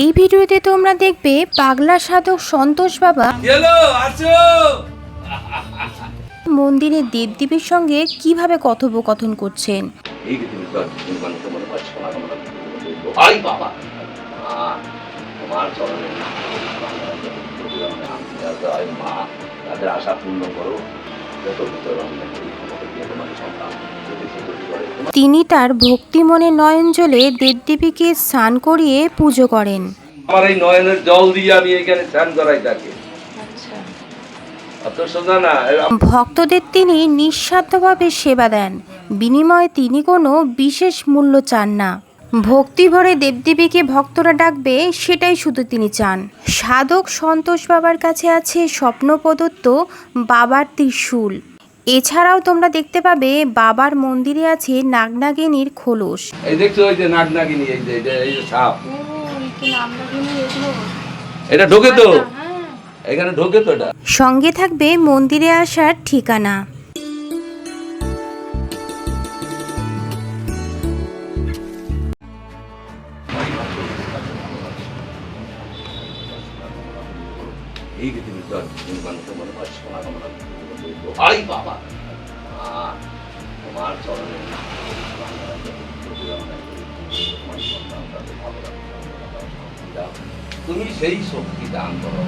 এই ভিডিওতে তোমরা দেখবে পাগলা সাধক সন্তোষ বাবা। মন্দিরের দেবদেবীর সঙ্গে কীভাবে কথোপকথন করছেন? তাদের আশা পূর্ণ করো। যত ভিতর তিনি তার ভক্তি মনে নয়ন জলে দেবদেবীকে স্নান করিয়ে পুজো করেন। আমার এই নয়নের জল দিয়ে আমি এখানে স্নান করাই সোজা না? ভক্তদের তিনি নিঃস্বার্থভাবে সেবা দেন। বিনিময়ে তিনি কোনো বিশেষ মূল্য চান না। ভক্তি ভরে দেবদেবীকে ভক্তরা ডাকবে সেটাই শুধু তিনি চান। সাধক সন্তোষ বাবার কাছে আছে স্বপ্ন প্রদত্ত বাবার ত্রিশূল। এছাড়াও তোমরা দেখতে পাবে বাবার মন্দিরে আছে নাগনাগিনীর খোলস। এই দেখছ ওই যে নাগ নাগিনী এই যে এই যে- সাপ। এটা ঢোকে তো? এখানে ঢোকে তো এটা? সঙ্গে থাকবে মন্দিরে আসার ঠিকানা। এই যে তুমি তোর নির্মাণ মনে পাচ্ছ বাবা। তোমার চরণে তুমি সেই শক্তি দান করো।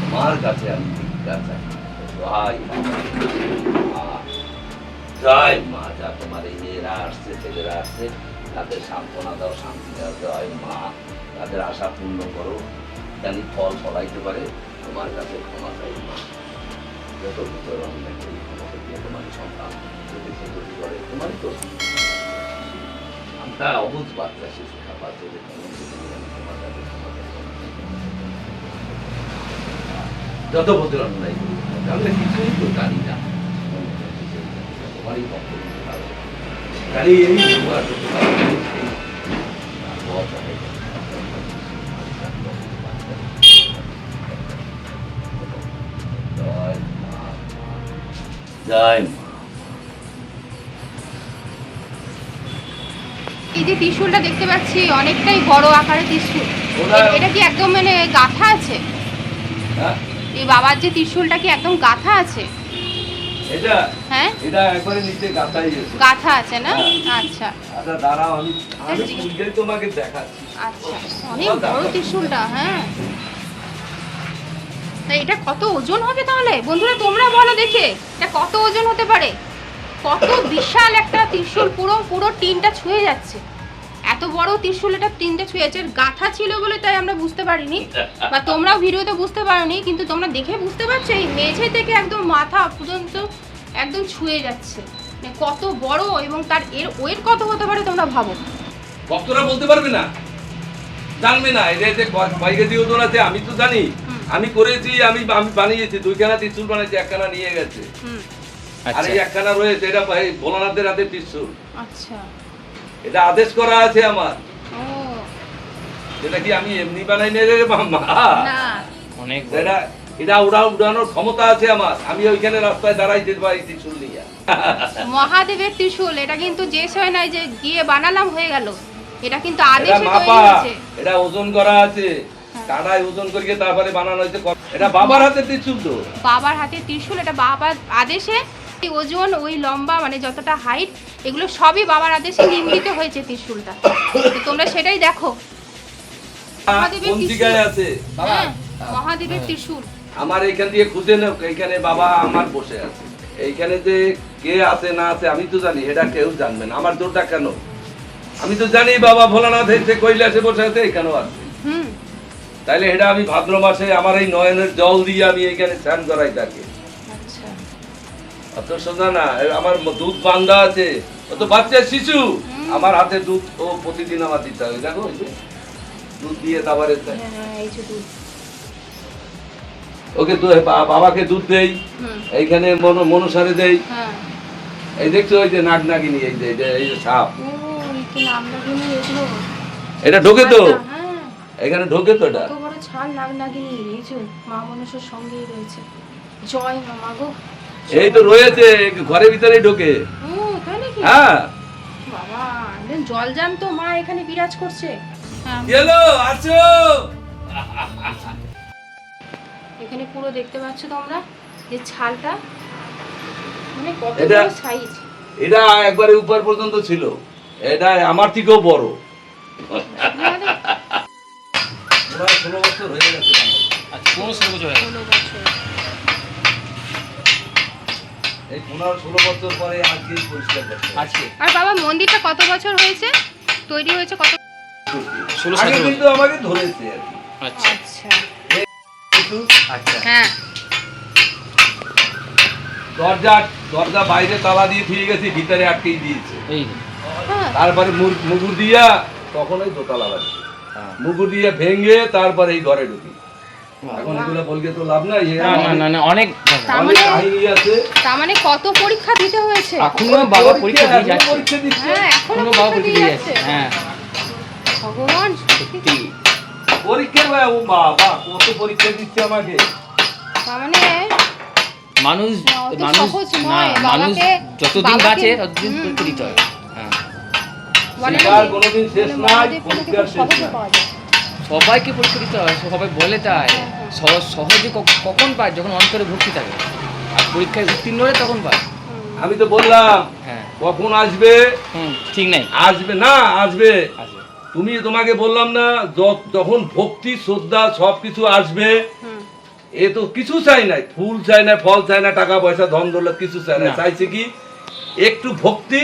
তোমার কাছে আমি ভিক্ষা চাই। মা, জয় মা যা তোমার এই মেয়েরা আসছে ছেলেরা আসছে তাদের সান্ত্বনা দাও শান্তি দাও। জয় মা তাদের আশা পূর্ণ করো। জানি ফল ফলাইতে পারে তোমার কাছে ক্ষমা চাই মা। যত ভিতর আমি করি তোমাকে দিয়ে তোমার সন্তান যদি সে তৈরি করে তোমারই তো আমরা অবুধ বাচ্চা শিশু খাবার যদি কোনো কিছু নিয়ে আমি তোমার কাছে ক্ষমা চাই। যত বছর অন্যায় করি আমরা কিছুই তো জানি না তোমারই পক্ষে ভালো। জানি এই তোমার জয় এই যে ত্রিশূলটা দেখতে পাচ্ছি অনেকটাই বড় আকারের ত্রিশূল। এটা কি একদম মানে গাথা আছে? হ্যাঁ? এই বাবার যে ত্রিশূলটা কি একদম গাথা আছে? এটা? হ্যাঁ? এটা একবারে নিচে গাতাই গেছে গাথা আছে না? হ্যাঁ। আচ্ছা। আচ্ছা দাঁড়াও আমি আমি তোমাকে দেখাচ্ছি। আচ্ছা অনেক বড় ত্রিশূলটা হ্যাঁ। তা এটা কত ওজন হবে তাহলে? বন্ধুরা, তোমরা বলো দেখে। এটা কত ওজন হতে পারে? কত বিশাল একটা ত্রিশূল, পুরো পুরো টিনটা ছুঁয়ে যাচ্ছে। এত বড় ত্রিশূল এটা টিনটা ছুঁয়ে যাচ্ছে। গাথা ছিল বলে তাই আমরা বুঝতে পারিনি। বা তোমরাও ভিডিওতে বুঝতে পারোনি, কিন্তু তোমরা দেখে বুঝতে পারছ, এই মেঝে থেকে একদম মাথা পর্যন্ত একদম ছুঁয়ে যাচ্ছে। মানে কত বড় এবং তার এর ওয়েট কত হতে পারে তোমরা ভাবো। ভক্তরা বলতে পারবে না? জানবে না এটা যে কেজি ওজন আছে আমি তো জানি। আমি করেছি আমি আমি বানিয়েছি দুইখানা ত্রিশুল বানিয়েছি একখানা নিয়ে গেছে। হুম। আর এই একখানা রয়েছে এটা ভাই ভোলানাথের হাতে ত্রিশুল। আচ্ছা। এটা আদেশ করা আছে আমার। ও। যেটা কি আমি এমনি বানাই নে রে মামা অনেক এটা এটা উড়া উড়ানোর ক্ষমতা আছে আমার। আমি ওইখানে রাস্তায় দাঁড়াই যেতে পারি ত্রিশুল নিয়ে। মহাদেবের ত্রিশূল এটা কিন্তু যে সময় নাই যে গিয়ে বানালাম হয়ে গেল। এটা কিন্তু আদেশে তৈরি হয়েছে। এটা ওজন করা আছে। কাটায় ওজন করিয়ে তারপরে বানানো হয়েছে এটা বাবার হাতে ত্রিশুল তো। বাবার হাতে ত্রিশূল এটা বাবার আদেশে। ওজন ওই লম্বা মানে যতটা হাইট এগুলো সবই বাবার আদেশে নির্মিত হয়েছে ত্রিশূলটা। তোমরা সেটাই দেখো। মহাদেবের ত্রিশূল। আছে? বাবা। হ্যাঁ মহাদেবের ত্রিশূল। আমার এইখান দিয়ে খুঁজে নেও এইখানে বাবা আমার বসে আছে। এইখানে যে কে আছে না আছে আমি তো জানি এটা কেউ জানবে না। আমার জোরটা কেন? আমি তো জানি বাবা ভোলানাথ এসে কৈলাসে বসে আছে এখানেও আছে তাইলে এটা আমি ভাদ্র মাসে আমার এই নয়নের জল দিয়ে আমি এখানে স্নান করাই তাকে। আচ্ছা। অত সোজা না আমার দুধ বান্ধা আছে বাচ্চা শিশু। আমার হাতে দুধ ও প্রতিদিন আমার দিতে হবে দেখো দুধ দিয়ে তারপরে হ্যাঁ হ্যাঁ ওকে বাবাকে দুধ দেই এইখানে মনো মনুসারে দেই। হ্যাঁ। এই দেখছ ওই যে নাগ নাগিনী এই যে- এই যে সাপ। এটা ঢোকে তো। হ্যাঁ। এখানে ঢোকে তো এটা। বড় ছাল মা মানুষের রয়েছে। জয় গো। এই তো রয়েছে ঘরের ঢোকে। হ্যাঁ। বাবা জল তো মা এখানে বিরাজ করছে। হ্যাঁ। এলো আছো এখানে পুরো দেখতে পাচ্ছ তোমরা যে ছালটা। মানে কত সাইজ এটা একবারে উপর পর্যন্ত ছিল। এটা আমার থেকেও বড়। ষোলো বছর হয়ে গেছে আচ্ছা পনেরো ষোলো বছর গেছে। ষোলো বছর। এই পনেরো ষোলো বছর পরে আজকে পরিষ্কার করতে আজকে? আর বাবা মন্দিরটা কত বছর হয়েছে? তৈরি হয়েছে কত? ষোলো আগে কিন্তু আমাকে ধরেছে আর কি। আচ্ছা। আচ্ছা। আচ্ছা। হ্যাঁ। দরজা দরজা বাইরে তালা দিয়ে ফিরে গেছি ভিতরে আটকেই দিয়েছে। এই। তারপরে মুগুর দিয়া তখন ওই দোতলা বাড়ছে হ্যাঁ। মুগুর দিয়ে ভেঙে তারপরে এই ঘরে ঢুকি। এখন এগুলো বলকে তো লাভ নাই না না না না অনেক অনেক মানে- কাহিনী আছে। তার মানে কত পরীক্ষা দিতে হয়েছে? এখনও বাবা পরীক্ষা দিয়ে যাচ্ছে। পরীক্ষা দিচ্ছে। হ্যাঁ এখনও বাবা পরীক্ষা দিয়ে যাচ্ছে। হ্যাঁ। ভগবান সত্যি। পরীক্ষা ভাই, ও বাবা কত পরীক্ষা দিচ্ছে আমাকে। তার মানে মানুষ মানুষ না মানুষ যতদিন বাঁচে ততদিন পরীক্ষা দিতে হয় হ্যাঁ। শিকার কোনোদিন শেষ নাই পরীক্ষার শেষ নাই সবাইকে পরীক্ষা দিতে হয় সবাই বলে তাই সহজ সহজে কখন পায় যখন অন্তরে ভক্তি থাকে। আর পরীক্ষায় উত্তীর্ণ হলে তখন পায়। আমি তো বললাম হ্যাঁ। কখন আসবে? ঠিক নাই। আসবে না আসবে। তুমি তোমাকে বললাম না যখন ভক্তি শ্রদ্ধা সব কিছু আসবে এ তো কিছু চাই নাই ফুল চাই না ফল চাই না টাকা পয়সা ধন দৌলত কিছু চাই না। চাইছে কি? একটু ভক্তি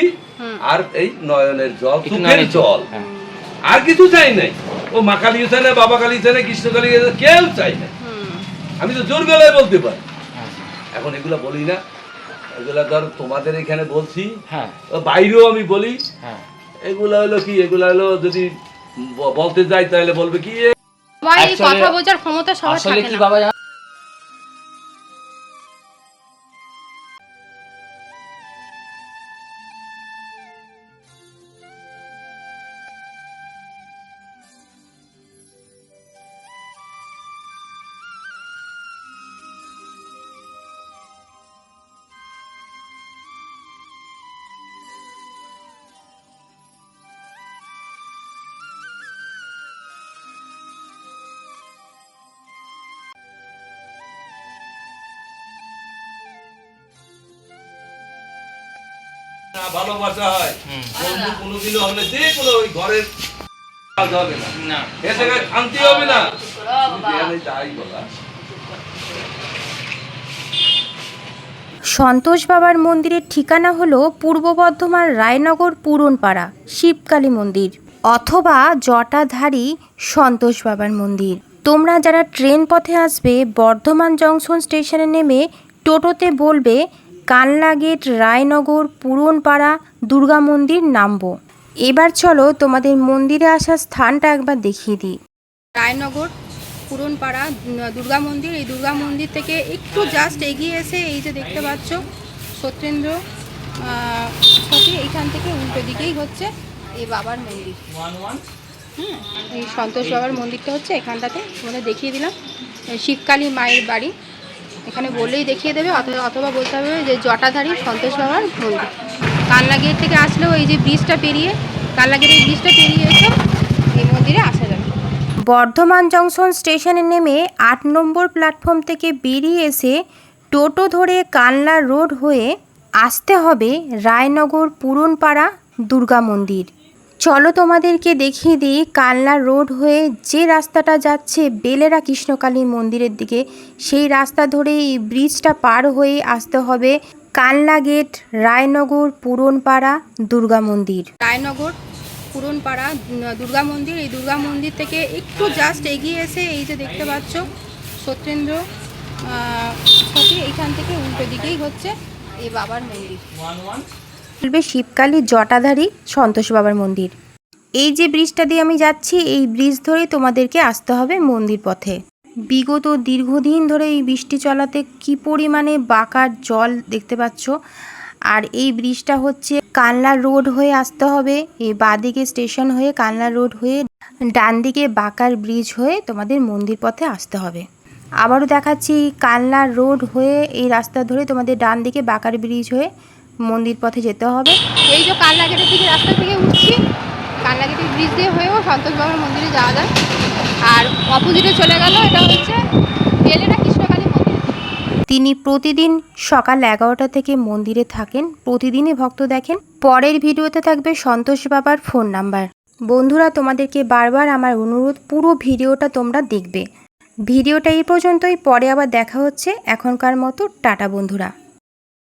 আর এই নয়নের জল চোখের জল। হ্যাঁ। আর কিছু চাই নাই। ও মা কালী চাই না বাবা কালী চাই না কৃষ্ণ কালী কেউ চাই না আমি তো জোর গলায় বলতে পারি। হ্যাঁ এখন এগুলো বলি না। এগুলা ধর তোমাদের এখানে বলছি। হ্যাঁ। বাইরেও আমি বলি। হ্যাঁ। এগুলো হলো কি? এগুলো হলো যদি বলতে যাই তাহলে বলবে কি? কথা বোঝার ক্ষমতা সবার থাকে না। ভালোবাসা হয়। বন্ধু কোনোদিনও হবে যে কোনো ওই ঘরের কাজ হবে না। না। এ জায়গায় শান্তি হবে না। তাই বলা সন্তোষ বাবার মন্দিরের ঠিকানা হলো পূর্ব বর্ধমান রায়নগর পুরনপাড়া শিবকালী মন্দির অথবা জটাধারী সন্তোষ বাবার মন্দির। তোমরা যারা ট্রেন পথে আসবে বর্ধমান জংশন স্টেশনে নেমে টোটোতে বলবে কানলা গেট রায়নগর, পুরনপাড়া, দুর্গা মন্দির নামবো। এবার চলো তোমাদের মন্দিরে আসার স্থানটা একবার দেখিয়ে দিই। রায়নগর, পুরনপাড়া দুর্গা মন্দির। এই দুর্গা মন্দির থেকে একটু জাস্ট এগিয়ে এসে এই যে দেখতে পাচ্ছ, সত্যেন্দ্র সতী এইখান থেকে উল্টো দিকেই হচ্ছে এই বাবার মন্দির। হুম, এই সন্তোষ বাবার মন্দিরটা হচ্ছে এখানটাতে। তোমাদের দেখিয়ে দিলাম। এই শিবকালী মায়ের বাড়ি। এখানে বললেই দেখিয়ে দেবে অথবা অথবা বলতে হবে যে জটাধারী সন্তোষ বাবার মন্দির কানলা থেকে আসলেও এই যে ব্রিজটা পেরিয়ে কানলা গেটের ব্রিজটা পেরিয়ে এসে, এই মন্দিরে আসা যাবে। বর্ধমান জংশন স্টেশনে নেমে আট নম্বর প্ল্যাটফর্ম থেকে বেরিয়ে এসে টোটো ধরে কানলা রোড হয়ে আসতে হবে রায়নগর পুরনপাড়া দুর্গা মন্দির। চলো তোমাদেরকে দেখিয়ে দিই কালনা রোড হয়ে যে রাস্তাটা যাচ্ছে বেলেরা কৃষ্ণকালী মন্দিরের দিকে। সেই রাস্তা ধরে এই ব্রিজটা পার হয়ে আসতে হবে কালনা গেট, রায়নগর, পুরনপাড়া, দুর্গা মন্দির। রায়নগর, পুরনপাড়া দুর্গা মন্দির। এই দুর্গা মন্দির থেকে একটু জাস্ট এগিয়ে এসে এই যে দেখতে পাচ্ছ, সত্যেন্দ্র এইখান থেকে উল্টো দিকেই হচ্ছে এই বাবার মন্দির। বলবে শিবকালী জটাধারী সন্তোষ বাবার মন্দির। এই যে ব্রিজটা দিয়ে আমি যাচ্ছি, এই ব্রিজ ধরে তোমাদেরকে আসতে হবে মন্দির পথে। বিগত দীর্ঘদিন ধরে এই বৃষ্টি চলাতে কি পরিমাণে বাঁকার জল দেখতে পাচ্ছ? আর এই ব্রিজটা হচ্ছে কানলা রোড হয়ে আসতে হবে, এই বাঁদিকে স্টেশন হয়ে কানলা রোড হয়ে ডান দিকে বাঁকার ব্রিজ হয়ে তোমাদের মন্দির পথে আসতে হবে। আবারও দেখাচ্ছি কালনা রোড হয়ে এই রাস্তা ধরে তোমাদের ডান দিকে বাঁকার ব্রিজ হয়ে মন্দির পথে যেতে হবে। এই যে কালনা গেটের দিকে রাস্তা থেকে উঠছি কালনা গেটের ব্রিজ দিয়ে হয়েও সন্তোষ বাবার মন্দিরে যাওয়া যায়। আর অপোজিটে চলে গেল এটা হচ্ছে বেলেরা কৃষ্ণকালী মন্দির। তিনি প্রতিদিন সকাল এগারোটা থেকে মন্দিরে থাকেন প্রতিদিনই ভক্ত দেখেন। পরের ভিডিওতে থাকবে সন্তোষ বাবার ফোন নাম্বার বন্ধুরা তোমাদেরকে বারবার আমার অনুরোধ পুরো ভিডিওটা তোমরা দেখবে। ভিডিওটা এই পর্যন্তই পরে আবার দেখা হচ্ছে এখনকার মতো। টাটা বন্ধুরা।